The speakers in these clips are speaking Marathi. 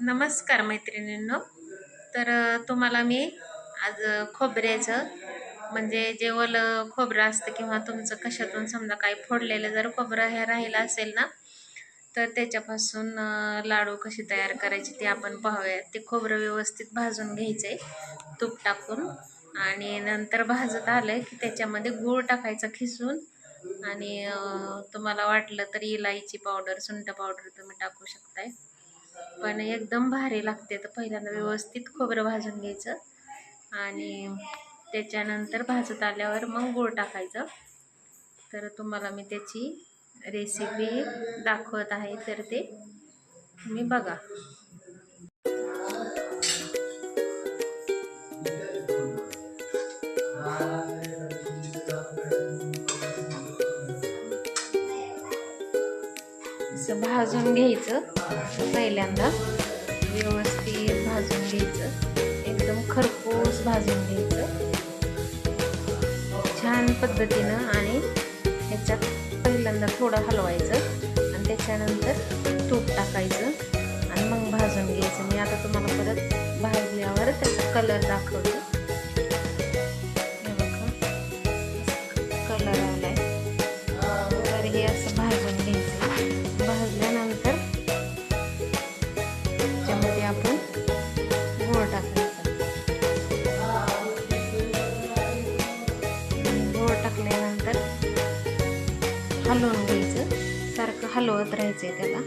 नमस्कार मैत्रिणींनो. तर तुम्हाला मी आज खोबऱ्याचं म्हणजे जे ओलं खोबरं असतं किंवा तुमचं कशातून समजा काही फोडलेलं जर खोबरं हे राहिलं असेल ना तर त्याच्यापासून लाडू कशी तयार करायची ते आपण पाहूया ते खोबरं व्यवस्थित भाजून घ्यायचं आहे तूप टाकून. आणि नंतर भाजत आलं की त्याच्यामध्ये गूळ टाकायचा खिसून. आणि तुम्हाला वाटलं तर इलायची पावडर सुंठ पावडर तुम्ही टाकू शकताय. पण एकदम भारी लागते. तर पहिल्यांदा व्यवस्थित खोबरं भाजून घ्यायचं आणि त्याच्यानंतर भाजत आल्यावर मग गूळ टाकायचं. तर तुम्हाला मी त्याची रेसिपी दाखवत आहे तर ते तुम्ही बघा. असं भाजून घ्यायचं पहिल्यांदा. व्यवस्थित भाजून घ्यायचं. एकदम खरपूस भाजून घ्यायचं. छान पद्धतीनं आणि ह्याच्यात पहिल्यांदा थोडं हलवायचं आणि त्याच्यानंतर तूप टाकायचं आणि मग भाजून घ्यायचं. मी आता तुम्हाला परत भाजल्यावर त्याचा कलर दाखवतो. हलवून घ्यायचं. सारखं हलवत राहायचंय त्याला.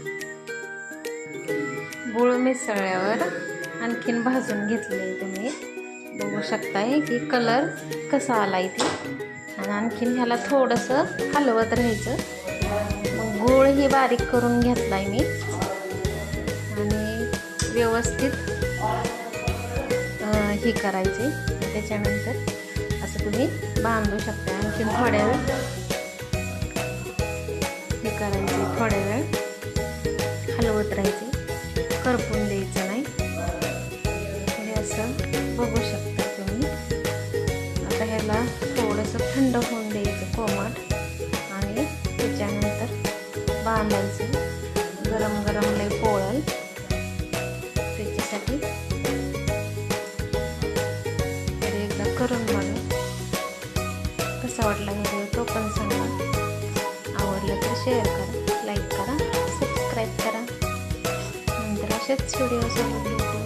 गुळ मिसळल्यावर आणखीन भाजून घेतले तुम्ही बघू शकताय की कलर कसा आला इथे आणि आणखीन ह्याला थोडंसं हलवत राहायचं. मग गूळ ही बारीक करून घेतलाय मी. आणि व्यवस्थित हे करायचे. त्याच्यानंतर असं तुम्ही बांधू शकता आणखीन थोड्या वेळ करपून द्यायचं नाही. हे असं बघू शकता तुम्ही. आता ह्याला थोडंसं थंड होऊन द्यायचं कोमट आणि त्याच्यानंतर बांधायचं. गरम गरम लई पोळल त्याच्यासाठी तर एकदा करून बघा. कसा वाटला व्हिडिओ तो पण सांगा. आवडलं तर शेअर करा. नंतर असेच व्हिडिओ सोबत भेटू तोपर्यंत नमस्कार